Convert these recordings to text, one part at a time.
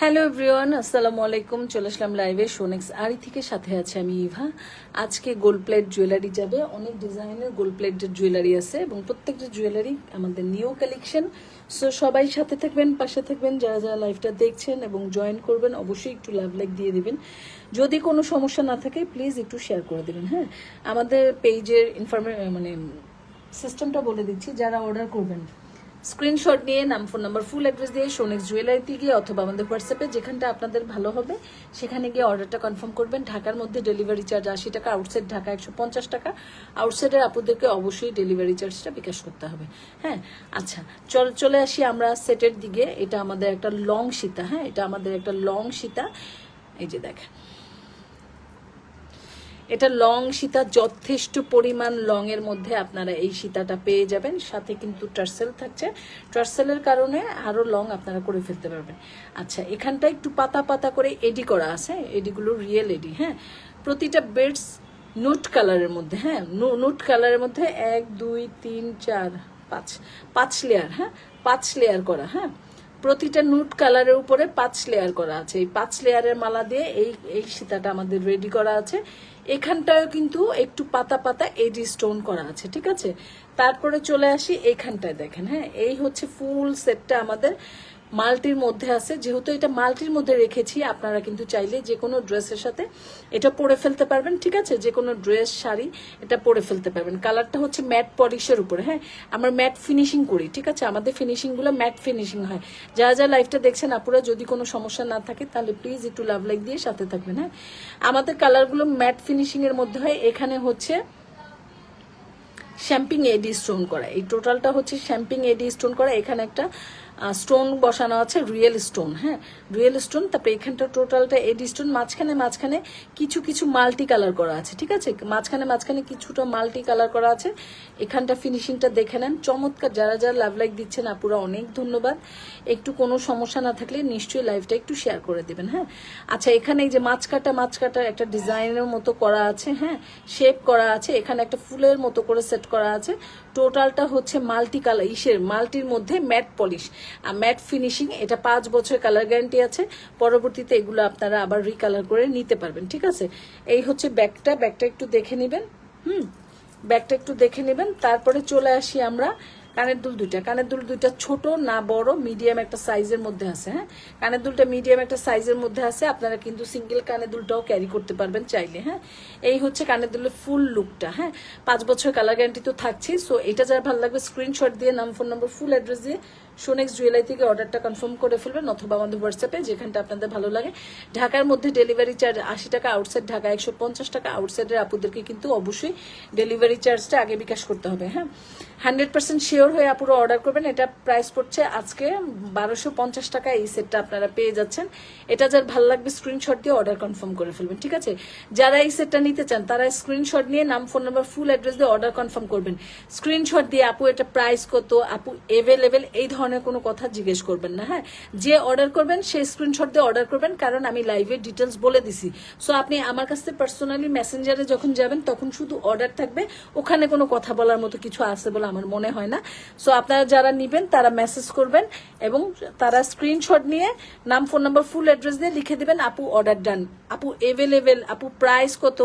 Hello everyone আসসালামু আলাইকুম চলে আসলাম লাইভে সোনেক্স আরি থেকে সাথে আছে আমি ইভা। আজকে গোল্ড প্লেট জুয়েলারি যাবে। অনেক ডিজাইনের গোল্ড প্লেটের জুয়েলারি আছে এবং প্রত্যেকটা জুয়েলারি আমাদের নিউ কালেকশন সো সবাই সাথে থাকবেন, পাশে থাকবেন, যারা যারা লাইভটা দেখছেন এবং জয়েন করবেন, অবশ্যই একটু লাভ লাইক দিয়ে দিবেন। যদি কোনো সমস্যা না থাকে প্লিজ একটু শেয়ার করে দেবেন হ্যাঁ? আমাদের পেজের ইনফরমে মানে সিস্টেমটা বলে দিচ্ছি, যারা অর্ডার করবেন। স্ক্রিনশট নিয়ে নাম, ফোন নাম্বার ফুল অ্যাড্রেস দিয়ে সোনেক্স জুয়েলারিতে গিয়ে অথবা আমাদের হোয়াটসঅ্যাপে যেখানটা আপনাদের ভালো হবে, সেখানে গিয়ে অর্ডারটা কনফার্ম করবেন। ঢাকার মধ্যে ডেলিভারি চার্জ আশি টাকা আউটসাইড ঢাকা একশো পঞ্চাশ টাকা। আউটসাইডের আপুদেরকে অবশ্যই ডেলিভারি চার্জটা বিকাশ করতে হবে। হ্যাঁ আচ্ছা চল, চলে আসি আমরা সেটের দিকে। এটা আমাদের একটা লং সীতা হ্যাঁ এটা আমাদের একটা লং সীতা। এই যে দেখেন এটা লং সীতা যথেষ্ট পরিমাণ লং এর মধ্যে আপনারা এই সীতাটা পেয়ে যাবেন। সাথে কিন্তু টার্সেল থাকছে। টার্সেলের কারণে আরও লং আপনারা করে ফেলতে পারবেন। আচ্ছা এখানটা একটু পাতা পাতা করে এডি করা আছে। এডিগুলো রিয়েল এডি হ্যাঁ? প্রতিটা বেডস নোট কালারের মধ্যে হ্যাঁ? নোট কালারের মধ্যে এক, দুই, তিন, চার, পাঁচ পাঁচ লেয়ার হ্যাঁ? পাঁচ লেয়ার করা হ্যাঁ? প্রতিটা নুট কালারের উপরে পাঁচ লেয়ার করা আছে। এই পাঁচ লেয়ারের মালা দিয়ে এই এই সীতাটা আমাদের রেডি করা আছে। এখানটায় কিন্তু একটু পাতা পাতা এডি স্টোন করা আছে, ঠিক আছে? তারপরে চলে আসি এইখানটায় দেখেন হ্যাঁ? এই হচ্ছে ফুল সেটটা আমাদের মাল্টির মধ্যে আছে। যেহেতু এটা মাল্টির মধ্যে রেখেছি, আপনারা কিন্তু চাইলে যে কোনো ড্রেসের সাথে এটা পরে ফেলতে পারবেন, ঠিক আছে? যে কোনো ড্রেস, শাড়ি এটা পরে ফেলতে পারবেন। কালারটা হচ্ছে ম্যাট পলিশের উপরে হ্যাঁ? আমরা ম্যাট ফিনিশিং করি, ঠিক আছে? আমাদের ফিনিশিংগুলো ম্যাট ফিনিশিং হয়। যারা যারা লাইফটা দেখছেন, আপুরা, যদি কোনো সমস্যা না থাকে, তাহলে প্লিজ একটু লাভ লাইক দিয়ে সাথে থাকবেন হ্যাঁ? আমাদের কালারগুলো ম্যাট ফিনিশিং এর মধ্যে হয়। এখানে হচ্ছে শ্যাম্পিং এডি স্টোন করা। এই টোটালটা হচ্ছে শ্যাম্পিং এডি স্টোন করা। এখানে একটা স্টোন বসানো আছে রিয়েল স্টোন হ্যাঁ? রিয়েল স্টোন তারপরে এখানটা টোটালটা এডি স্টোন মাঝখানে মাঝখানে কিছু কিছু মাল্টি কালার করা আছে, ঠিক আছে? মাঝখানে মাঝখানে কিছুটা মাল্টি কালার করা আছে। এখানটা ফিনিশিংটা দেখে নেন। চমৎকার, যারা যারা লাভ লাইক দিচ্ছেন, আপুরা অনেক ধন্যবাদ। একটু কোনো সমস্যা না থাকলে নিশ্চয়ই লাইভটা একটু শেয়ার করে দেবেন হ্যাঁ? আচ্ছা এখানে এই যে মাছ কাটা মাছ কাটা একটা ডিজাইনের মতো করা আছে হ্যাঁ? শেপ করা আছে। এখানে একটা ফুলের মতো করে সেট করা আছে। টোটালটা হচ্ছে মাল্টি কালার, ইসের মাল্টির মধ্যে ম্যাট পলিশ। আর ম্যাট ফিনিশিং, এটা পাঁচ বছর কালার গ্যারান্টি আছে। পরবর্তীতে এগুলো আপনারা আবার রিকালার করে নিতে পারবেন, ঠিক আছে? এই হচ্ছে ব্যাগটা ব্যাগটা একটু দেখে নেবেন, হুম? ব্যাগটা একটু দেখে নেবেন। তারপরে চলে আসি আমরা কানের দুল দুইটা। কানের দুল দুইটা ছোট, না বড় মিডিয়াম একটা সাইজের মধ্যে আছে হ্যাঁ? কানের দুলটা মিডিয়াম একটা সাইজের মধ্যে আছে, আপনারা কিন্তু সিঙ্গেল কানের দুলটাও ক্যারি করতে পারবেন চাইলে হ্যাঁ? এই হচ্ছে কানের দুলের ফুল লুকটা হ্যাঁ? পাঁচ বছর কালার গ্যারান্টি তো থাকছেই সো এটা যারা ভালো লাগবে স্ক্রিনশট দিয়ে নাম ফোন নম্বর ফুল অ্যাড্রেস দিয়ে সোনেক্স জুয়েলারি থেকে অর্ডারটা কনফার্ম করে ফেলবেন অথবা আমাদের হোয়াটসঅ্যাপে যেখানটা আপনাদের ভালো লাগে। ঢাকার মধ্যে ডেলিভারি চার্জ আশি টাকা আউটসাইড ঢাকা একশো পঞ্চাশ টাকা আউটসাইডের আপুদেরকে কিন্তু অবশ্যই ডেলিভারি চার্জটা আগে বিকাশ করতে হবে হ্যাঁ? হান্ড্রেড পার্সেন্ট শিওর হয়ে আপুরো অর্ডার করবেন। এটা প্রাইস পড়ছে আজকে বারোশো পঞ্চাশ টাকা, এই সেটটা আপনারা পেয়ে যাচ্ছেন। এটা যার ভালো লাগবে স্ক্রিনশট দিয়ে অর্ডার কনফার্ম করে ফেলবেন, ঠিক আছে? যারা এই সেটটা নিতে চান, তারা স্ক্রিনশট নিয়ে নাম ফোন নাম্বার ফুল অ্যাড্রেস দিয়ে অর্ডার কনফার্ম করবেন। স্ক্রিনশট দিয়ে আপু এটা প্রাইস কত, আপু এভেলেবেল এই ধরনের কোনো কথা জিজ্ঞেস করবেন না হ্যাঁ? যে অর্ডার করবেন সেই স্ক্রিনশট দিয়ে অর্ডার করবেন, কারণ আমি লাইভে ডিটেলস বলে দিছি। সো আপনি আমার কাছে পার্সোনালি মেসেঞ্জারে যখন যাবেন, তখন শুধু অর্ডার থাকবে। ওখানে কোনো কথা বলার মতো কিছু আছে বলে আমার মনে হয় না। সো আপনারা যারা নিবেন, তারা মেসেজ করবেন এবং তারা স্ক্রিনশট নিয়ে নাম ফোন নাম্বার ফুল অ্যাড্রেস দিয়ে লিখে দেবেন, আপু অর্ডার ডান আপু এভেলেবেল আপু প্রাইস কত?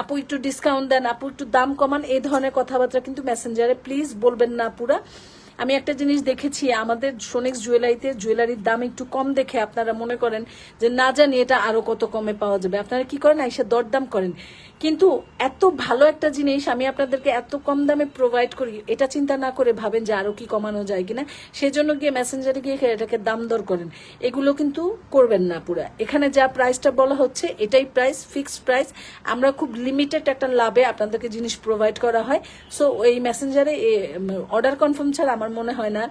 আপু, একটু ডিসকাউন্ট দেন, আপু, একটু দাম কমান, এই ধরনের কথাবার্তা কিন্তু মেসেঞ্জারে প্লিজ বলবেন না পুরা। আমি একটা জিনিস দেখেছি, আমাদের সোনেক্স জুয়েলারিতে জুয়েলারির দাম একটু কম দেখে আপনারা মনে করেন যে না জানি এটা আরও কত কমে পাওয়া যাবে। আপনারা কি করেন? এসে দরদাম করেন। কিন্তু এত ভালো একটা জিনিস আমি আপনাদেরকে এত কম দামে প্রোভাইড করি, এটা চিন্তা না করে ভাবেন যে আরও কি কমানো যায় কিনা। সেজন্য গিয়ে মেসেঞ্জারে গিয়ে এটাকে দাম দর করেন। এগুলো কিন্তু করবেন না পুরা। এখানে যা প্রাইসটা বলা হচ্ছে, এটাই প্রাইস ফিক্সড প্রাইস আমরা খুব লিমিটেড একটা লাভে আপনাদেরকে জিনিস প্রোভাইড করা হয়। সো এই মেসেঞ্জারে অর্ডার কনফার্ম ছাড়া আমার মনে হয় না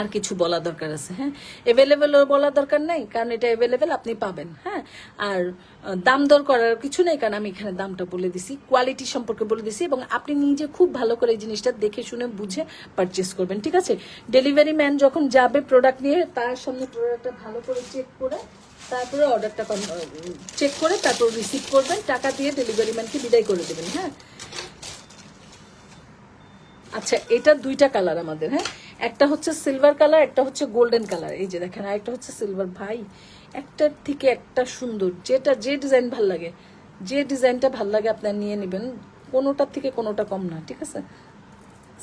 আর কিছু বলা দরকার আছে হ্যাঁ? এভেলেবেল বলা দরকার নেই, কারণ এটা এভেলেবেল আপনি পাবেন হ্যাঁ? আর দাম দর করার কিছু নেই, কারণ আমি এখানে দামটা বলে দিছি কোয়ালিটি সম্পর্কে বলে দিছি, এবং আপনি নিজে খুব ভালো করে এই জিনিসটা দেখে শুনে বুঝে পারচেস করবেন, ঠিক আছে? ডেলিভারি ম্যান যখন যাবে প্রোডাক্ট নিয়ে, তার সামনে প্রোডাক্টটা ভালো করে চেক করে, তারপরে অর্ডারটা চেক করে তারপর রিসিভ করবেন, টাকা দিয়ে ডেলিভারি ম্যানকে বিদায় করে দেবেন হ্যাঁ? আচ্ছা এটা দুইটা কালার আমাদের হ্যাঁ? একটা হচ্ছে সিলভার কালার একটা হচ্ছে গোল্ডেন কালার এই যে দেখেন আর একটা হচ্ছে সিলভার ভাই, একটার থেকে একটা সুন্দর। যেটা, যে ডিজাইন ভালো লাগে, যে ডিজাইনটা ভালো লাগে আপনার নিয়ে নেবেন, কোনোটার থেকে কোনোটা কম না, ঠিক আছে?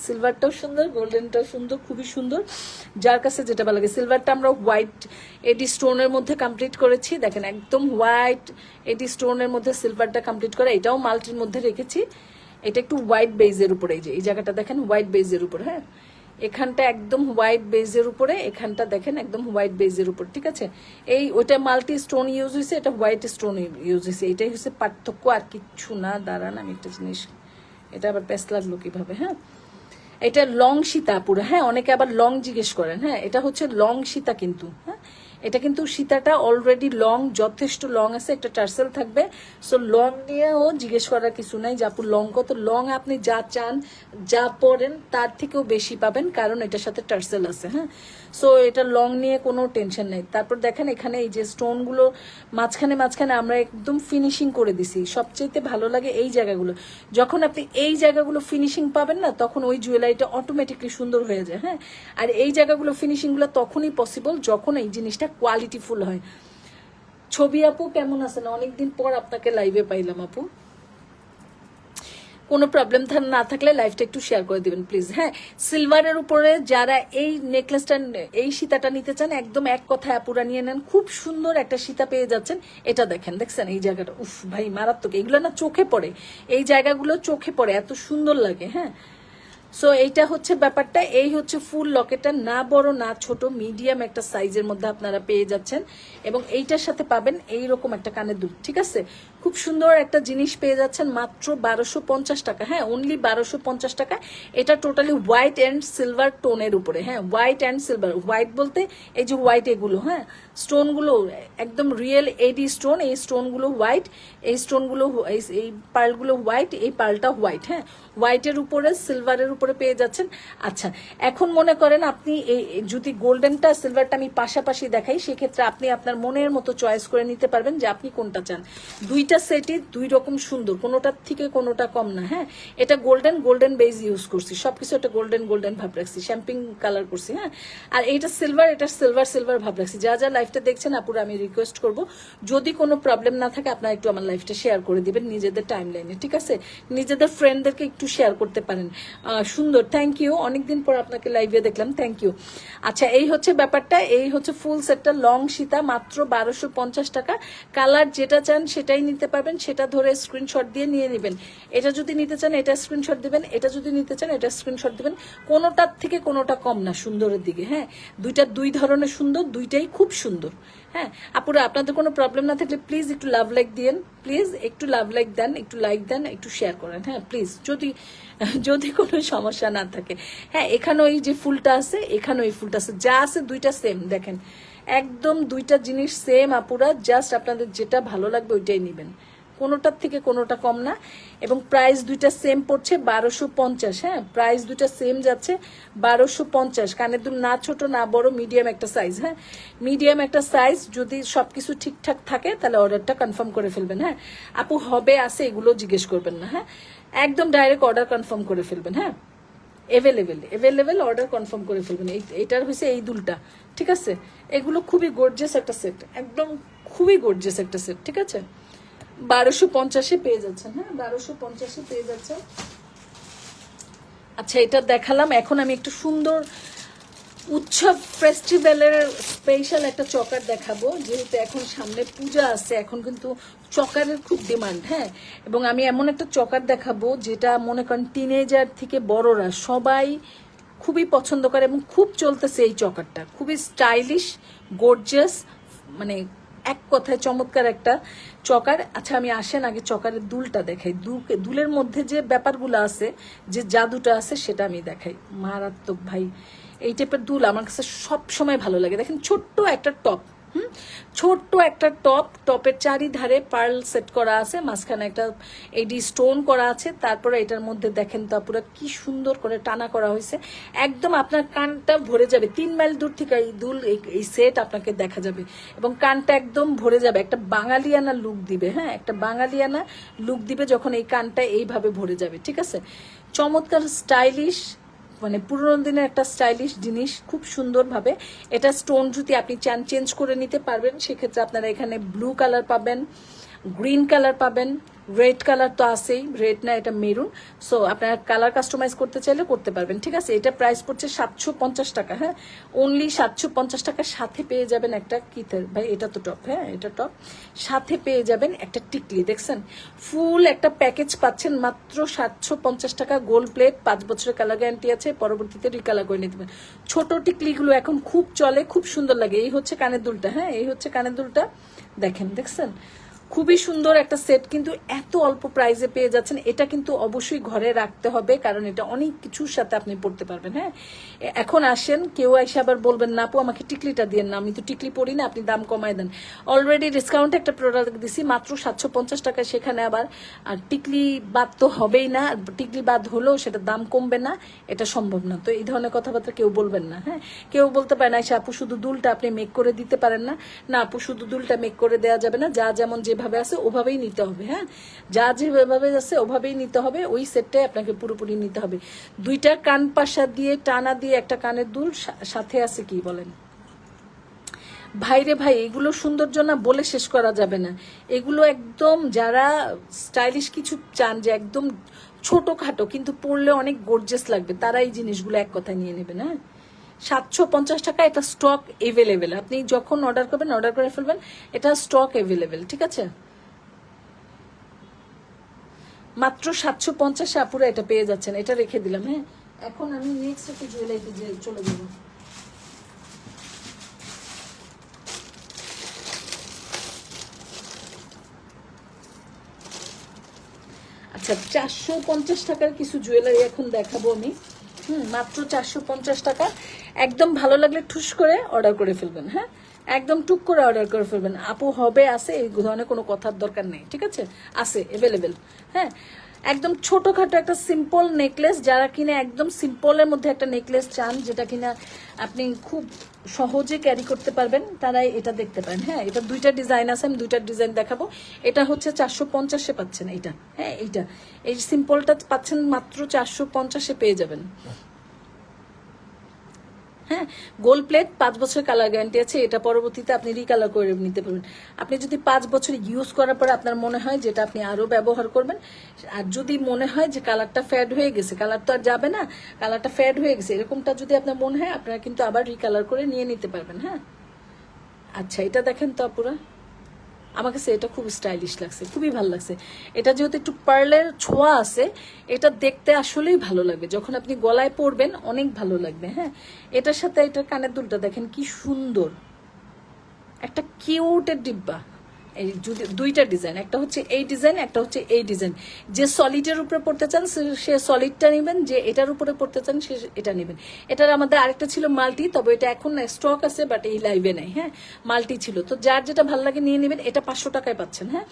সিলভারটাও সুন্দর গোল্ডেনটাও সুন্দর, খুবই সুন্দর। যার কাছে যেটা ভালো লাগে সিলভারটা আমরা হোয়াইট এডি স্টোনের মধ্যে কমপ্লিট করেছি। দেখেন, একদম হোয়াইট এডি স্টোনের মধ্যে সিলভারটা কমপ্লিট করে, এটাও মাল্টির মধ্যে রেখেছি। এটা একটু হোয়াইট বেজের উপরে এই যে, এই জায়গাটা দেখেন হোয়াইট বেজের উপর হ্যাঁ? এখানটা একদম হোয়াইট বেজের উপরে, এখানটা দেখেন একদম হোয়াইট বেজের উপর, ঠিক আছে? এই ওইটা মাল্টি স্টোন ইউজ হয়েছে এটা হোয়াইট স্টোন ইউজ হয়েছে এটাই হচ্ছে পার্থক্য আর কিচ্ছু না, দাঁড়ান আমি একটা জিনিস, এটা আবার প্যাস লাগল কীভাবে হ্যাঁ? এটা লং সীতা পুরো হ্যাঁ? অনেকে আবার লং জিজ্ঞেস করেন হ্যাঁ? এটা হচ্ছে লং সীতা কিন্তু হ্যাঁ? এটা কিন্তু সীতাটা অলরেডি লং যথেষ্ট লং আছে, একটা টার্সেল থাকবে। সো লং নিয়েও জিজ্ঞেস করার কিছু নাই আপু লং কত? লং আপনি যা চান, যা পরেন তার থেকেও বেশি পাবেন, কারণ এটার সাথে টার্সেল আছে হ্যাঁ? সো এটা লং নিয়ে কোনো টেনশন নেই। তারপর দেখেন, এখানে এই যে স্টোনগুলো মাঝখানে মাঝখানে আমরা একদম ফিনিশিং করে দিছি। সবচেয়ে ভালো লাগে এই জায়গাগুলো। যখন আপনি এই জায়গাগুলো ফিনিশিং পাবেন না, তখন ওই জুয়েলারিটা অটোমেটিকলি সুন্দর হয়ে যায় হ্যাঁ? আর এই জায়গাগুলো ফিনিশিংগুলো তখনই পসিবল যখন এই জিনিসটা কোয়ালিটিফুল হয়। ছবি আপু, কেমন আছেন? অনেকদিন পর আপনাকে লাইভে পাইলাম আপু। কোনো প্রবলেম না থাকলে লাইফটা একটু শেয়ার করে দিবেন প্লিজ হ্যাঁ সিলভারের উপরে যারা এই নেকলেসটা এই সীতাটা নিতে চান, একদম এক কথায় আপুরা নিয়ে নেন। খুব সুন্দর একটা সীতা পেয়ে যাচ্ছেন। এটা দেখেন, দেখছেন? এই জায়গাটা, উফ ভাই, মারাত্মক। এগুলো না চোখে পড়ে। এই জায়গাগুলো চোখে পড়ে, এত সুন্দর লাগে হ্যাঁ? সো এইটা হচ্ছে ব্যাপারটা। এই হচ্ছে ফুল লকেটটা না বড়, না ছোট মিডিয়াম একটা সাইজের মধ্যে আপনারা পেয়ে যাচ্ছেন। এবং এইটার সাথে পাবেন এই রকম একটা কানের দুল, ঠিক আছে? খুব সুন্দর একটা জিনিস পেয়ে যাচ্ছেন মাত্র বারোশো পঞ্চাশ টাকা। হ্যাঁ অনলি বারোশো পঞ্চাশ টাকা। এটা টোটালি হোয়াইট অ্যান্ড সিলভার টোনের উপরে। হ্যাঁ হোয়াইট অ্যান্ড সিলভার হোয়াইট বলতে এই যে হোয়াইট এগুলো হ্যাঁ? স্টোনগুলো, একদম রিয়েল এডি স্টোন এই স্টোনগুলো হোয়াইট এই স্টোনগুলো এই- পার্লগুলো হোয়াইট এই পার্লটা হোয়াইট হ্যাঁ? হোয়াইটের উপরে সিলভারের উপরে পেয়ে যাচ্ছেন। আচ্ছা এখন মনে করেন আপনি এই যদি গোল্ডেনটা সিলভারটা আমি পাশাপাশি দেখাই, সেক্ষেত্রে আপনি আপনার মনের মতো চয়েস করে নিতে পারবেন যে আপনি কোনটা চান। দুইটা সেটই দুই রকম সুন্দর, কোনোটার থেকে কোনোটা কম না হ্যাঁ? এটা গোল্ডেন গোল্ডেন বেজ ইউজ করছি। সবকিছু একটা গোল্ডেন গোল্ডেন ভাব রাখছি শ্যাম্পিং কালার করছি হ্যাঁ? আর এইটা সিলভার এটা সিলভার সিলভার ভাব রাখছি। যা যা লাইফটা দেখছেন, আপুরা, আমি রিকোয়েস্ট করব, যদি কোনো প্রবলেম না থাকে, আপনারা একটু আমার লাইফটা শেয়ার করে দিবেন নিজেদের টাইম লাইনে ঠিক আছে? নিজেদের ফ্রেন্ডদেরকে একটু শেয়ার করতে পারেন। সুন্দর থ্যাংক ইউ অনেকদিন পর আপনাকে লাইভে দেখলাম থ্যাংক ইউ আচ্ছা এই হচ্ছে ব্যাপারটা, এই হচ্ছে ফুল সেটটা লং সীতা, মাত্র বারোশো পঞ্চাশ টাকা। কালার যেটা চান সেটাই নিতে পারবেন, সেটা ধরে স্ক্রিনশট দিয়ে নিয়ে নেবেন। এটা যদি নিতে চান, এটা স্ক্রিনশট দিবেন, এটা যদি নিতে চান, এটা স্ক্রিনশট দিবেন। কোনোটার থেকে কোনোটা কম না, সুন্দরের দিকে হ্যাঁ? দুইটা দুই ধরনের সুন্দর, দুইটাই খুব সুন্দর। হ্যাঁ আপুরা, আপনাদের কোনো প্রবলেম না থাকলে প্লিজ একটু লাভ লাইক দিয়েন। প্লিজ একটু লাভ লাইক দেন, একটু লাইক দেন, একটু শেয়ার করেন। হ্যাঁ প্লিজ যদি যদি কোনো সমস্যা না থাকে। হ্যাঁ এখানে ওই যে ফুলটা আছে এখানে ওই ফুলটা আছে। যা আছে দুইটা সেম দেখেন। একদম দুইটা জিনিস সেম আপুরা জাস্ট আপনাদের যেটা ভালো লাগবে ওইটাই নেবেন। কোনোটার থেকে কোনোটা কম না। এবং প্রাইস দুইটা সেম পড়ছে বারোশো পঞ্চাশ হ্যাঁ? প্রাইস দুইটা সেম যাচ্ছে বারোশো পঞ্চাশ। কানের দুল না ছোট, না বড় মিডিয়াম একটা সাইজ হ্যাঁ? মিডিয়াম একটা সাইজ যদি সব কিছু ঠিকঠাক থাকে, তাহলে অর্ডারটা কনফার্ম করে ফেলবেন হ্যাঁ? আপু, হবে, আছে, এগুলো জিজ্ঞেস করবেন না হ্যাঁ? একদম ডাইরেক্ট অর্ডার কনফার্ম করে ফেলবেন হ্যাঁ? এভেলেবেল এভেলেবেল অর্ডার কনফার্ম করে ফেলবেন। এটার হয়েছে এই দুলটা, ঠিক আছে? এগুলো খুবই গর্জিয়াস একটা সেট একদম খুবই গর্জিয়াস একটা সেট ঠিক আছে? বারোশো পঞ্চাশে পেয়ে যাচ্ছেন হ্যাঁ? বারোশো পঞ্চাশে পেয়ে যাচ্ছেন। আচ্ছা এটা দেখালাম। এখন আমি একটু সুন্দর উৎসব ফেস্টিভ্যালের স্পেশাল একটা চকার দেখাবো। যেহেতু এখন সামনে পূজা আছে, এখন কিন্তু চকারের খুব ডিমান্ড হ্যাঁ? এবং আমি এমন একটা চকার দেখাবো যেটা মনে করেন টিনেজার থেকে বড়রা সবাই খুবই পছন্দ করে এবং খুব চলতেছে এই চকারটা। খুবই স্টাইলিশ গর্জিয়াস মানে এক কথায় চমৎকার একটা চকার। আচ্ছা আমি আসেন আগে চকারের দুলটা দেখাই। দুকে দুলের মধ্যে যে ব্যাপারগুলো আছে, যে জাদুটা আছে, সেটা আমি দেখাই। মারাত্মক ভাই, এই টাইপের দুল আমার কাছে সব সময় ভালো লাগে। দেখেন, ছোট্ট একটা টপ। হুম? ছোট্ট একটা টপ, টপের চারিধারে পার্ল সেট করা আছে, মাঝখানে একটা এডি স্টোন করা আছে, তারপরে এটার মধ্যে দেখেন তো পুরো কি সুন্দর করে টানা করা হয়েছে। একদম আপনার কানটা ভরে যাবে, তিন মাইল দূর থেকে এই দুল, এই- এই সেট আপনাকে দেখা যাবে এবং কানটা একদম ভরে যাবে, একটা বাঙালিয়ানা লুক দিবে হ্যাঁ? একটা বাঙালিয়ানা লুক দিবে যখন এই কানটা এইভাবে ভরে যাবে, ঠিক আছে? চমৎকার স্টাইলিশ মানে পুরোনো দিনের একটা স্টাইলিশ জিনিস খুব সুন্দরভাবে। এটা স্টোন যদি আপনি চান চেঞ্জ করে নিতে পারবেন, সেক্ষেত্রে আপনারা এখানে ব্লু কালার পাবেন গ্রিন কালার পাবেন রেড কালার তো আছেই রেড না, এটা মেরুন সো আপনারা কালার কাস্টমাইজ করতে চাইলে করতে পারবেন, ঠিক আছে? এটা প্রাইস পড়ছে সাতশো পঞ্চাশ টাকা হ্যাঁ? অনলি সাতশো পঞ্চাশ টাকার সাথে পেয়ে যাবেন একটা কিথের ভাই, এটা তো টপ হ্যাঁ? এটা টপ সাথে পেয়ে যাবেন একটা টিকলি, দেখছেন? ফুল একটা প্যাকেজ পাচ্ছেন মাত্র সাতশো পঞ্চাশ টাকা গোল্ড প্লেট পাঁচ বছরের কালার গ্যারান্টি আছে, পরবর্তীতে রিকালার করে নিতে পারেন। ছোট টিকলিগুলো এখন খুব চলে, খুব সুন্দর লাগে। এই হচ্ছে কানের দুলটা হ্যাঁ? এই হচ্ছে কানের দুলটা, দেখেন, দেখছেন? খুবই সুন্দর একটা সেট কিন্তু এত অল্প প্রাইসে পেয়ে যাচ্ছেন, এটা কিন্তু অবশ্যই ঘরে রাখতে হবে, কারণ এটা অনেক কিছুর সাথে আপনি পড়তে পারবেন হ্যাঁ? এখন আসেন, কেউ এসে আবার বলবেন, না আপু, আমাকে টিকলিটা দিয়ে না, আমি তো টিকলি পড়ি না, আপনি দাম কমায় দেন। অলরেডি ডিসকাউন্ট একটা প্রোডাক্ট দিছি, মাত্র সাতশো পঞ্চাশ টাকা সেখানে আবার, আর টিকলি বাদ তো হবেই না টিকলি বাদ হলেও সেটা দাম কমবে না, এটা সম্ভব না। তো এই ধরনের কথাবার্তা কেউ বলবেন না হ্যাঁ? কেউ বলতে পারে না সে আপু, শুধু দুলটা আপনি মেক করে দিতে পারেন না। না আপু, শুধু দুলটা মেক করে দেওয়া যাবে না, যা যেমন যেভাবে আছে, ওভাবেই নিতে হবে হ্যাঁ? যা যেভাবে আছে, ওভাবেই নিতে হবে, ওই সেটটাই আপনাকে পুরোপুরি নিতে হবে। দুইটা কান পাশা দিয়ে, টানা দিয়ে, একটা কানের দুল সাথে আছে কি বলেন? ভাইরে ভাই, এগুলো সৌন্দর্য না বলে শেষ করা যাবে না। এগুলো একদম যারা স্টাইলিশ কিছু চান যে একদম ছোটখাটো, কিন্তু পরলে অনেক গর্জেস লাগবে, তারা এই জিনিসগুলো এক কথায় নিয়ে নেবে হ্যাঁ? সাতশো পঞ্চাশ টাকা এটা স্টক এভেলেবেল আপনি যখন অর্ডার করবেন অর্ডার করে ফেলবেন, এটা স্টক এভেলেবেল ঠিক আছে? মাত্র সাতশো পঞ্চাশে আপুরা এটা পেয়ে যাচ্ছেন, এটা রেখে দিলাম হ্যাঁ? এখন আমি নেক্সট একটা জুয়েলারিতে চলে যাব। আচ্ছা চারশো পঞ্চাশ টাকার কিছু জুয়েলারি এখন দেখাবো আমি। হুম মাত্র চারশো পঞ্চাশ টাকা। একদম ভালো লাগলে ঠুস করে অর্ডার করে ফেলবেন হ্যাঁ? একদম টুক করে অর্ডার করে ফেলবেন। আপু হবে, আছে, এই ধরনের কোনো কথার দরকার নেই, ঠিক আছে? আছে এভেলেবেল হ্যাঁ? একদম ছোটখাটো একটা সিম্পল নেকলেস যারা কিনা একদম সিম্পলের মধ্যে একটা নেকলেস চান, যেটা কিনা আপনি খুব সহজে ক্যারি করতে পারবেন, তারাই এটা দেখতে পারেন হ্যাঁ? এটা দুইটা ডিজাইন আছে, আমি দুইটা ডিজাইন দেখাবো। এটা হচ্ছে চারশো পঞ্চাশে পাচ্ছেন এইটা হ্যাঁ? এইটা। এই সিম্পলটা পাচ্ছেন মাত্র চারশো পঞ্চাশে পেয়ে যাবেন। হ্যাঁ গোল্ড প্লেট পাঁচ বছর কালার গ্যারান্টি আছে, এটা পরবর্তীতে আপনি রিকালার করে নিতে পারবেন। আপনি যদি পাঁচ বছর ইউজ করার পরে আপনার মনে হয় যেটা আপনি আরও ব্যবহার করবেন, আর যদি মনে হয় যে কালারটা ফ্যাড হয়ে গেছে কালার তো আর যাবে না কালারটা ফ্যাড হয়ে গেছে, এরকমটা যদি আপনার মনে হয়, আপনারা কিন্তু আবার রিকালার করে নিয়ে নিতে পারবেন হ্যাঁ? আচ্ছা এটা দেখেন তো আপুরা। আমার কাছে এটা খুব স্টাইলিশ লাগছে, খুবই ভালো লাগছে। এটা যেহেতু একটু পার্লের ছোঁয়া আছে, এটা দেখতে আসলেই ভালো লাগবে। যখন আপনি গলায় পরবেন, অনেক ভালো লাগবে হ্যাঁ? এটার সাথে এটা কানের দুলটা দেখেন কি সুন্দর। একটা কিউটের ডিব্বা। এই যদি দুইটা ডিজাইন একটা হচ্ছে এই ডিজাইন একটা হচ্ছে এই ডিজাইন যে সলিডের উপরে পড়তে চান, সে- সলিডটা নেবেন, যে এটার উপরে পড়তে চান, সে এটা নেবেন। এটার আমাদের আরেকটা ছিল মাল্টি তবে এটা এখন স্টক আছে বাট এই লাইভে নেই হ্যাঁ? মাল্টি ছিল। তো যার যেটা ভালো লাগে নিয়ে নেবেন, এটা পাঁচশো টাকায় পাচ্ছেন হ্যাঁ?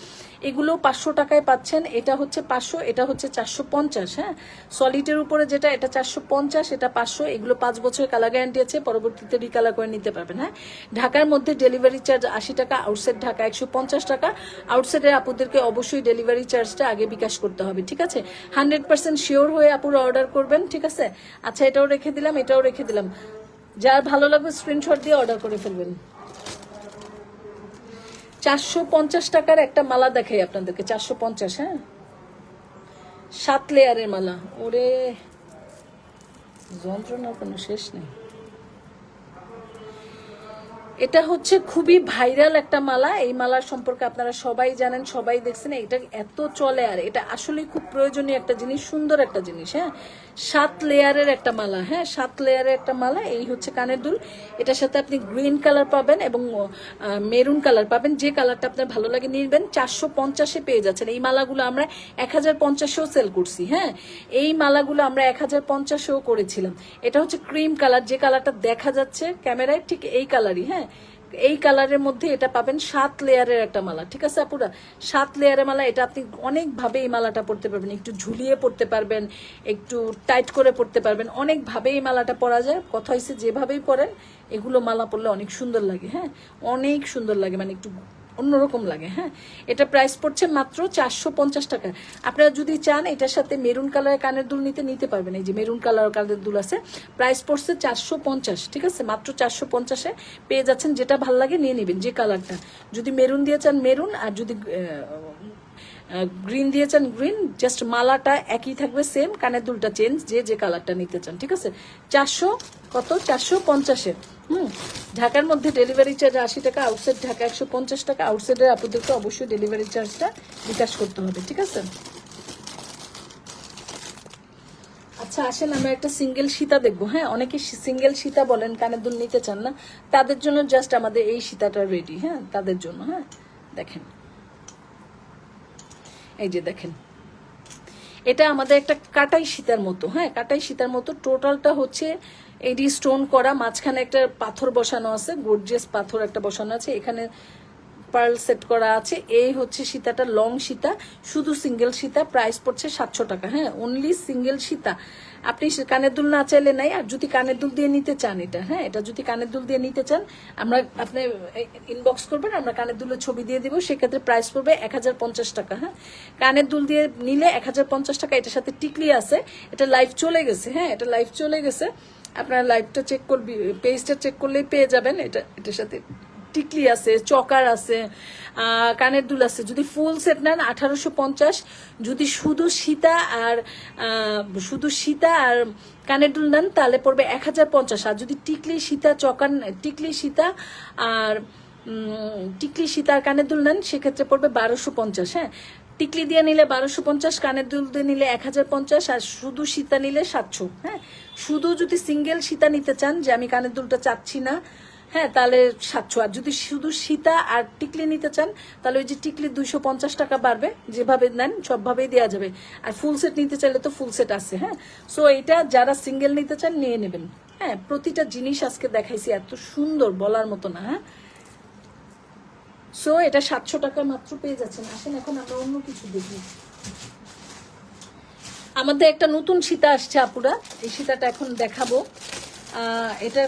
এগুলো পাঁচশো টাকায় পাচ্ছেন, এটা হচ্ছে পাঁচশো, এটা হচ্ছে চারশো পঞ্চাশ হ্যাঁ? সলিডের উপরে যেটা, এটা চারশো পঞ্চাশ, এটা পাঁচশো, এগুলো পাঁচ বছরের কালার গ্যারান্টি আছে, পরবর্তীতে রিকালার করে নিতে পারবেন হ্যাঁ? ঢাকার মধ্যে ডেলিভারি চার্জ আশি টাকা আউটসাইড ঢাকা একশো পঞ্চাশ টাকা। আউটসাইডের আপুদেরকে অবশ্যই ডেলিভারি চার্জটা আগে বিকাশ করতে হবে, ঠিক আছে? হান্ড্রেড পার্সেন্ট শিওর হয়ে আপুরা অর্ডার করবেন, ঠিক আছে? আচ্ছা এটাও রেখে দিলাম, এটাও রেখে দিলাম। যার ভালো লাগবে স্ক্রিনশট দিয়ে অর্ডার করে ফেলবেন। চারশো পঞ্চাশ টাকার একটা মালা দেখাই আপনাদেরকে, চারশো পঞ্চাশ হ্যাঁ? সাত লেয়ারের মালা। ওরে, যন্ত্রণার কোনো শেষ নেই। এটা হচ্ছে খুবই ভাইরাল একটা মালা। এই মালার সম্পর্কে আপনারা সবাই জানেন, সবাই দেখছেন এটা এত চলে আর এটা আসলে খুব প্রয়োজনীয় একটা জিনিস, সুন্দর একটা জিনিস হ্যাঁ? সাত লেয়ারের একটা মালা হ্যাঁ? সাত লেয়ারের একটা মালা, এই হচ্ছে কানের দুল। এটার সাথে আপনি গ্রিন কালার পাবেন এবং মেরুন কালার পাবেন। যে কালারটা আপনার ভালো লাগে নিবেন, চারশো পঞ্চাশে পেয়ে যাচ্ছেন। এই মালাগুলো আমরা এক হাজার পঞ্চাশেও সেল করছি হ্যাঁ? এই মালাগুলো আমরা এক হাজার পঞ্চাশেও করেছিলাম। এটা হচ্ছে ক্রিম কালার, যে কালারটা দেখা যাচ্ছে ক্যামেরায়, ঠিক এই কালারই হ্যাঁ? এই কালারের মধ্যে এটা পাবেন সাত লেয়ারের একটা মালা, ঠিক আছে আপুরা? সাত লেয়ারের মালা, এটা আপনি অনেকভাবে এই মালাটা পরতে পারবেন, একটু ঝুলিয়ে পরতে পারবেন, একটু টাইট করে পরতে পারবেন অনেকভাবে এই মালাটা পরা যায়, কথা হয়েছে যেভাবেই পরেন, এগুলো মালা পরলে অনেক সুন্দর লাগে হ্যাঁ? অনেক সুন্দর লাগে মানে একটু অন্যরকম লাগে হ্যাঁ? এটা প্রাইস পড়ছে মাত্র চারশো পঞ্চাশ টাকা। আপনারা যদি চান, এটার সাথে মেরুন কালারের কানের দুল নিতে নিতে পারবেন। এই যে মেরুন কালার কানের দুল আছে প্রাইস পড়ছে চারশো পঞ্চাশ, ঠিক আছে? মাত্র চারশো পঞ্চাশে পেয়ে যাচ্ছেন, যেটা ভালো লাগে, নিয়ে নেবেন, যে কালারটা যদি মেরুন দিয়ে চান মেরুন আর যদি গ্রিন দিয়ে চান গ্রিন জাস্ট মালাটা একই থাকবে সেম কানের দুলটা চেঞ্জ যে যে কালারটা নিতে চান, ঠিক আছে? চারশো কত? চারশো পঞ্চাশের, হুম? ঢাকার মধ্যে ডেলিভারি চার্জ আশি টাকা আউটসাইড ঢাকা একশো পঞ্চাশ টাকা আউটসাইডের আপনাদেরকে অবশ্যই ডেলিভারি চার্জটা বিকাশ করতে হবে, ঠিক আছে? আচ্ছা আসেন, আমরা একটা সিঙ্গেল সীতা দেখব হ্যাঁ? অনেকে সিঙ্গেল সীতা বলেন, কানের দুল নিতে চান না, তাদের জন্য জাস্ট আমাদের এই সীতাটা রেডি হ্যাঁ? তাদের জন্য হ্যাঁ? দেখেন। এই যে দেখেন। এটা আমাদের একটা কাটাই সীতার মতো হ্যাঁ? কাটাই সীতার মতো। টোটালটা হচ্ছে এডি স্টোন করা, মাঝখানে একটা পাথর বসানো আছে গোর্জেস পাথর একটা বসানো আছে। এখানে পার্ল সেট করা আছে। এই হচ্ছে সীতাটা লং সীতা। শুধু সিঙ্গেল সীতা প্রাইস পড়ছে সাতশো টাকা হ্যাঁ? অনলি সিঙ্গেল সীতা। আপনি কানের দুল না চাইলে নাই, আর যদি কানের দুল দিয়ে নিতে চান এটা হ্যাঁ এটা যদি কানের দুল দিয়ে নিতে চান, আমরা আপনি ইনবক্স করবেন, আমরা কানের দুলের ছবি দিয়ে দিব, সেক্ষেত্রে প্রাইস পড়বে এক হাজার পঞ্চাশ টাকা হ্যাঁ। কানের দুল দিয়ে নিলে এক হাজার পঞ্চাশ টাকা, এটার সাথে টিকলি আছে, এটা লাইভ চলে গেছে হ্যাঁ এটা লাইভ চলে গেছে। আপনার লাইভটা চেক করবি পেজটা চেক করলেই পেয়ে যাবেন, এটা, এটার সাথে টিকলি আছে, চকার আছে কানের দুল আছে। যদি ফুল সেট নেন, আঠারোশো পঞ্চাশ। যদি শুধু সীতা আর শুধু সীতা আর কানের দুল নেন, তাহলে পড়বে এক হাজার পঞ্চাশ। আর যদি টিকলি, সীতা, চকার, টিকলি, সীতা আর টিকলি, সীতা আর কানের দুল নেন, সেক্ষেত্রে পড়বে বারোশো পঞ্চাশ। হ্যাঁ টিকলি দিয়ে নিলে বারোশো পঞ্চাশ, কানের দুল দিয়ে নিলে এক হাজার পঞ্চাশ, আর শুধু সীতা নিলে সাতশো। হ্যাঁ শুধু যদি সিঙ্গেল সীতা নিতে চান, যে আমি কানের দুলটা চাচ্ছি না হ্যাঁ তাহলে সাতশো। আর যদি শুধু সীতা আর টিকলি নিতে চান, তাহলে ওই যে টিকলি দুইশো পঞ্চাশ টাকা বাড়বে, যেভাবে নেন সবভাবেই দেওয়া যাবে। আর ফুল সেট নিতে চাইলে তো ফুল সেট আছে হ্যাঁ? সো এটা যারা সিঙ্গেল নিতে চান, নিয়ে নেবেন। হ্যাঁ প্রতিটা জিনিস আজকে দেখাইছি, এত সুন্দর বলার মতো না হ্যাঁ? সো এটা সাতশো টাকা মাত্র পেয়ে যাচ্ছেন। আসেন, এখন আমরা অন্য কিছু দেখি। আমাদের একটা নতুন সীতা আসছে, আপুরা। এই সীতাটা এখন দেখাবো। এটা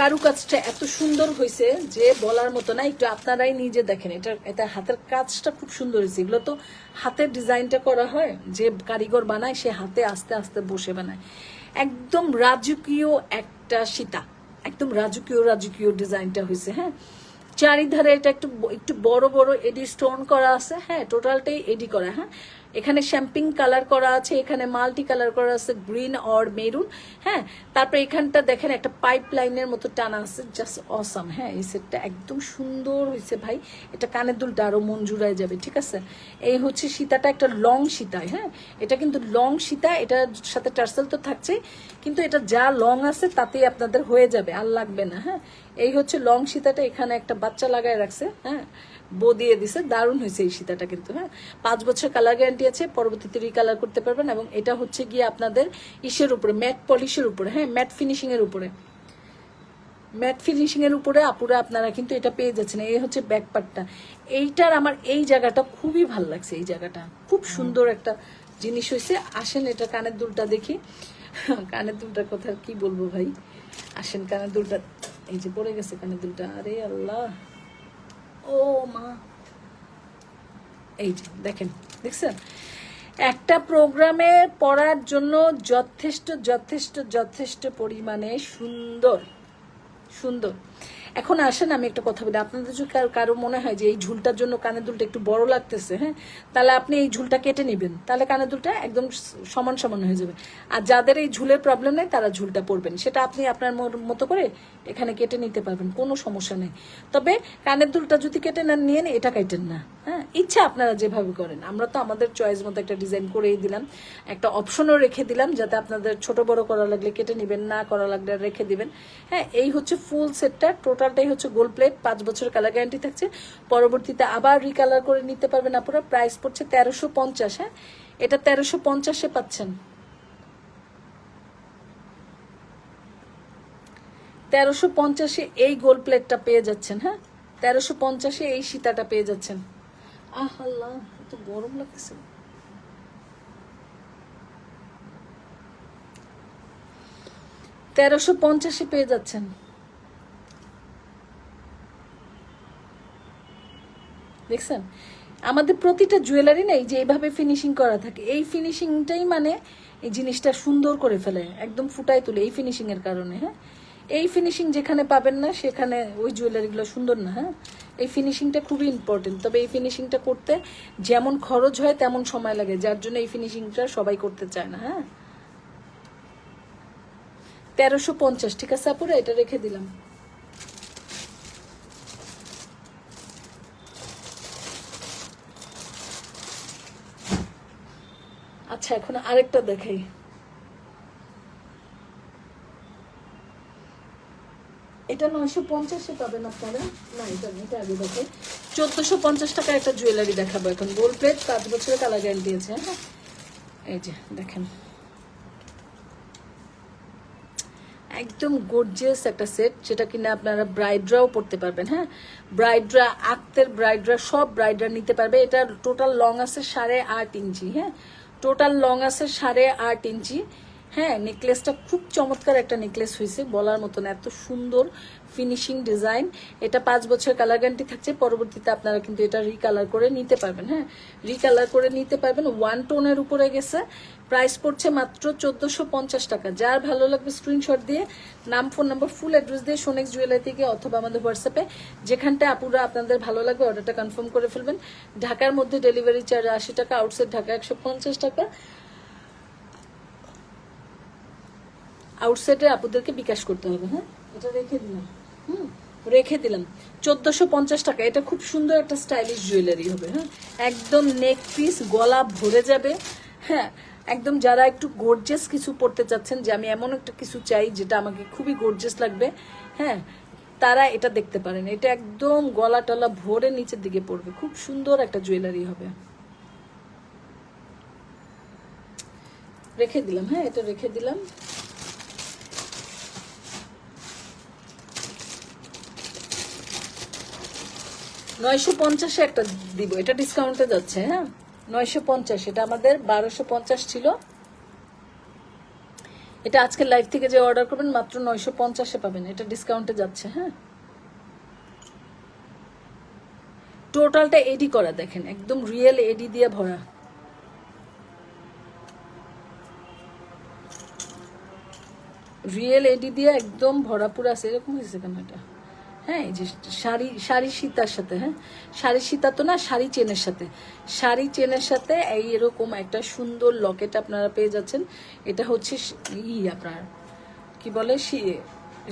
কারুকাজটা এত সুন্দর হয়েছে যে বলার মতো না, একটু আপনারাই নিজে দেখেন। এটা এটা হাতের কাজটা খুব সুন্দর হয়েছে এগুলো তো হাতের ডিজাইনটা করা হয়, যে কারিগর বানায়, সে হাতে আস্তে আস্তে বসে বানায়। একদম রাজকীয় একটা সীতা, একদম রাজকীয় রাজকীয় ডিজাইনটা হয়েছে হ্যাঁ? চারিধারে এটা একটু একটু বড় বড় এডি স্টোন করা আছে হ্যাঁ? টোটালটাই এডি করা হ্যাঁ? এখানে শ্যাম্পিং কালার করা আছে, এখানে মাল্টি কালার করা আছে, গ্রিন অর মেরুন। হ্যাঁ তারপর এখানটা দেখেন একটা পাইপ লাইনের মতো টানা আছে জাস্ট অসাম হ্যাঁ এই সেটটা একদম সুন্দর হয়েছে ভাই। এটা কানের দুলটা আরও মন জুড়ায় যাবে, ঠিক আছে? এই হচ্ছে সীতাটা একটা লং সীতায় হ্যাঁ? এটা কিন্তু লং সীতা, এটার সাথে টার্সেল তো থাকছেই কিন্তু এটা যা লং আছে তাতেই আপনাদের হয়ে যাবে, আর লাগবে না হ্যাঁ? এই হচ্ছে লং সীতাটা, এখানে একটা বাচ্চা লাগায় রাখছে হ্যাঁ? বো দিয়ে দিছে দারুণ হয়েছে এই সীতাটা কিন্তু হ্যাঁ? পাঁচ বছর কালার গ্যারান্টি আছে পরবর্তীতে রিকালার করতে পারবেন এবং এটা হচ্ছে গিয়ে আপনাদের ইসের উপরে ম্যাট পলিশের উপরে হ্যাঁ ম্যাট ফিনিশিং এর উপরে। ম্যাট ফিনিশিং এর উপরে আপুরে আপনারা কিন্তু এটা পেয়ে যাচ্ছেন এই হচ্ছে ব্যাক পার্টটা এইটার আমার এই জায়গাটা খুবই ভালো লাগছে এই জায়গাটা। খুব সুন্দর একটা জিনিস হয়েছে। আসেন এটা কানের দুলটা দেখি। কানের দুলটার কথা কি বলব ভাই? আসেন কানের দুলটা এই যে পড়ে গেছে কানের দুলটা। আরে আল্লাহ! ও মা। এই যে, দেখেন, দেখছেন? একটা প্রোগ্রামে পড়ার জন্য যথেষ্ট যথেষ্ট যথেষ্ট পরিমাণে সুন্দর সুন্দর। এখন আসেন, আমি একটা কথা বলি। আপনাদের যদি কারো- মনে হয় যে এই ঝুলটার জন্য কানের দুলটা একটু বড় লাগতেছে হ্যাঁ? তাহলে আপনি এই ঝুলটা কেটে নেবেন। তাহলে কানের দুলটা একদম সমান সমান হয়ে যাবে। আর যাদের এই ঝুলের প্রবলেম নেই, তারা ঝুলটা পরবেন। সেটা আপনি আপনার মতো করে এখানে কেটে নিতে পারবেন, কোনো সমস্যা নেই। তবে কানের দুলটা যদি কেটে নেন, নিয়ে নেন এটা কাটেন না হ্যাঁ? ইচ্ছা আপনারা যেভাবে করেন। আমরা তো আমাদের চয়েস মতো একটা ডিজাইন করেই দিলাম। একটা অপশনও রেখে দিলাম, যাতে আপনাদের ছোট বড় করা লাগলে কেটে নেবেন, না করা লাগলে রেখে দিবেন। হ্যাঁ এই হচ্ছে ফুল সেটটা টোটালটাই হচ্ছে গোল্ড প্লেট পাঁচ বছর কালার গ্যারান্টি থাকছে। পরবর্তীতে আবার রিকালার করে নিতে পারবেন আপনারা প্রাইস পড়ছে তেরোশো পঞ্চাশ হ্যাঁ? এটা তেরোশো পঞ্চাশে পাচ্ছেন। তেরোশো পঞ্চাশে এই প্লেটটা পেয়ে যাচ্ছেন হ্যাঁ? তেরোশো পঞ্চাশে এই সীতাটা পেয়ে যাচ্ছেন। আহ আল্লাহ, এত গরম লাগতেছে তেরোশো পঞ্চাশে পেয়ে যাচ্ছেন। দেখছেন? আমাদের প্রতিটা জুয়েলারি না এই যে এইভাবে ফিনিশিং করা থাকে। এই ফিনিশিংটাই মানে এই জিনিসটা সুন্দর করে ফেলে, একদম ফুটাই তুলে, এই ফিনিশিং এর কারণে হ্যাঁ? এই ফিনিশিং যেখানে পাবেন না, সেখানে ওই জুয়েলারিগুলো সুন্দর না হ্যাঁ? এই ফিনিশিংটা খুবই ইম্পর্টেন্ট তবে এই ফিনিশিংটা করতে যেমন খরচ হয়, তেমন সময় লাগে, যার জন্য এই ফিনিশিংটা সবাই করতে চায় না হ্যাঁ? তেরোশো পঞ্চাশ, ঠিক আছে আপুরা এটা রেখে দিলাম। আচ্ছা এখন আরেকটা দেখাই। এটা নয়শো পঞ্চাশে পাবেন আপনারা? না, এটা এটা আগে দেখাই। চোদ্দশো পঞ্চাশ টাকার একটা জুয়েলারি দেখাবো এখন। গোল্ড প্লেট পাঁচ বছরের কালার গ্যারান্টি আছে হ্যাঁ? এই যে, দেখেন। একদম গর্জিয়াস একটা সেট যেটা কিনা আপনারা ব্রাইডরাও পড়তে পারবেন হ্যাঁ? ব্রাইডরা আত্মের ব্রাইডরা সব ব্রাইডরা নিতে পারবে। এটা টোটাল লং আছে সাড়ে আট ইঞ্চি হ্যাঁ? টোটাল লং আছে সাড়ে আট ইঞ্চি। হ্যাঁ নেকলেসটা খুব চমৎকার একটা নেকলেস হয়েছে, বলার মতন এত সুন্দর ফিনিশিং ডিজাইন এটা পাঁচ বছর কালার গ্যারান্টি থাকছে, পরবর্তীতে আপনারা কিন্তু এটা রিকালার করে নিতে পারবেন হ্যাঁ। রিকালার করে নিতে পারবেন ওয়ান টোনের উপরে গেছে। প্রাইস পড়ছে মাত্র চোদ্দশো পঞ্চাশ টাকা। যার ভালো লাগবে স্ক্রিনশট দিয়ে, নাম ফোন নাম্বার ফুল অ্যাড্রেস দিয়ে সোনেক্স জুয়েলারি থেকে অথবা আমাদের হোয়াটসঅ্যাপে যেখানটা আপুরা আপনাদের ভালো লাগবে অর্ডারটা কনফার্ম করে ফেলবেন। ঢাকার মধ্যে ডেলিভারি চার্জ আশি টাকা আউটসাইড ঢাকা একশো পঞ্চাশ টাকা। আউটসাইডে আপুদেরকে বিকাশ করতে হবে হ্যাঁ? এটা রেখে দিলাম। হুম, রেখে দিলাম। চোদ্দশো পঞ্চাশ টাকা, এটা খুব সুন্দর একটা স্টাইলিশ জুয়েলারি হবে হ্যাঁ? একদম নেক পিস গলা ভরে যাবে হ্যাঁ? একদম যারা একটু গর্জেস কিছু পড়তে চাচ্ছেন যে আমি এমন একটা কিছু চাই যেটা আমাকে খুবই গর্জেস লাগবে হ্যাঁ তারা এটা দেখতে পারেন। এটা একদম গলা টলা ভরে নিচের দিকে পড়বে। খুব সুন্দর একটা জুয়েলারি হবে। রেখে দিলাম হ্যাঁ এটা রেখে দিলাম। নয়শো পঞ্চাশে একটা দিব, এটা ডিসকাউন্টে যাচ্ছে হ্যাঁ। নয়শো পঞ্চাশ, এটা আমাদের বারোশো পঞ্চাশ ছিল। এটা আজকে লাইভ থেকে যে অর্ডার করবেন, মাত্র নয়শো পঞ্চাশে পাবেন। এটা ডিসকাউন্টে যাচ্ছে হ্যাঁ। টোটালটা এডি করা, দেখেন, একদম রিয়েল এডি দিয়ে ভরা। রিয়েল এডি দিয়ে একদম ভরাপুর আছে এরকম হয়েছে কেন এটা? হ্যাঁ এই যে শাড়ি শাড়ি সীতার সাথে হ্যাঁ? শাড়ি সীতা তো না, শাড়ি চেনের সাথে। শাড়ি চেনের সাথে এই এরকম একটা সুন্দর লকেট আপনারা পেয়ে যাচ্ছেন। এটা হচ্ছে ই আপনার, কি বলে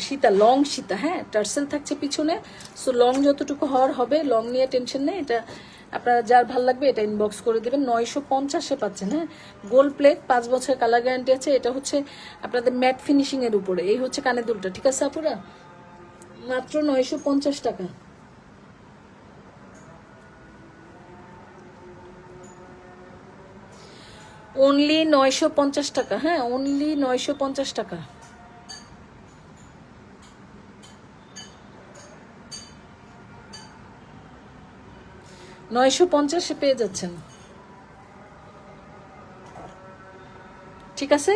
সীতা, লং সীতা হ্যাঁ? টার্সেল থাকছে পিছনে। সো লং যতটুকু হওয়ার হবে লং নিয়ে টেনশন নেই। এটা আপনারা যার ভালো লাগবে এটা ইনবক্স করে দেবেন। নয়শো পঞ্চাশে পাচ্ছেন হ্যাঁ? গোল্ড প্লেট পাঁচ বছর কালার গ্যারান্টি আছে। এটা হচ্ছে আপনাদের ম্যাট ফিনিশিং এর উপরে। এই হচ্ছে কানের দুলটা। ঠিক আছে আপুরা? মাত্র নয়শো পঞ্চাশ টাকা। অনলি নয়শো পঞ্চাশ টাকা হ্যাঁ অনলি নয়শো পঞ্চাশ টাকা। নয়শো পঞ্চাশে পেয়ে যাচ্ছেন। ঠিক আছে?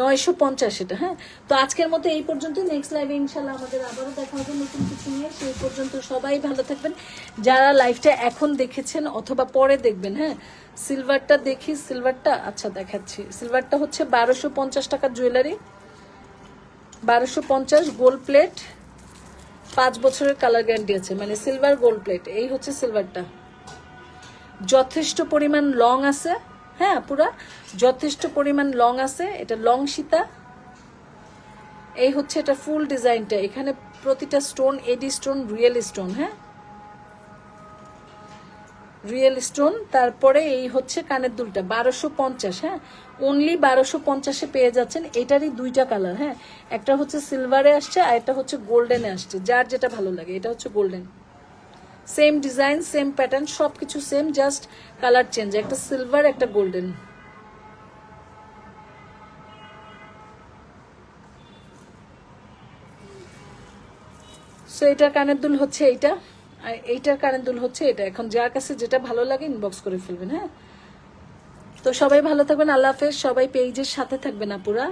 নয়শো পঞ্চাশ এটা হ্যাঁ? তো আজকের মতো এই পর্যন্ত নেক্সট লাইভে ইনশাল্লাহ আমাদের আবারও দেখা হবে নতুন কিছু নিয়ে। সেই পর্যন্ত সবাই ভালো থাকবেন। যারা লাইভটা এখন দেখেছেন অথবা পরে দেখবেন হ্যাঁ? সিলভারটা দেখি সিলভারটা আচ্ছা দেখাচ্ছি। সিলভারটা হচ্ছে বারোশো পঞ্চাশ টাকার জুয়েলারি বারোশো পঞ্চাশ গোল্ড প্লেট পাঁচ বছরের কালার গ্যারান্টি আছে মানে সিলভার গোল্ড প্লেট এই হচ্ছে সিলভারটা যথেষ্ট পরিমাণ লং আছে। হ্যাঁ পুরা যথেষ্ট পরিমাণ লং আছে। এটা লং সীতা। এই হচ্ছে এটা ফুল ডিজাইনটা। এখানে প্রতিটা stone, AD stone, real stone হ্যাঁ? Real stone. তারপরে এই হচ্ছে কানের দুলটা, বারোশো পঞ্চাশ হ্যাঁ? অনলি বারোশো পঞ্চাশে পেয়ে যাচ্ছেন। এটারই দুইটা কালার হ্যাঁ? একটা হচ্ছে সিলভারে আসছে আর একটা হচ্ছে গোল্ডেনে আসছে। যার যেটা ভালো লাগে, এটা হচ্ছে golden same design same pattern সব কিছু সেম জাস্ট কালার চেঞ্জ একটা সিলভার একটা গোল্ডেন এটার কানের দুল হচ্ছে এইটা, আর এইটার কানের দুল হচ্ছে এটা। এখন যার কাছে যেটা ভালো লাগে ইনবক্স করে ফেলবেন হ্যাঁ? তো সবাই ভালো থাকবেন, আল্লাহ হাফেজ। সবাই পেজের সাথে থাকবেন, আপুরা।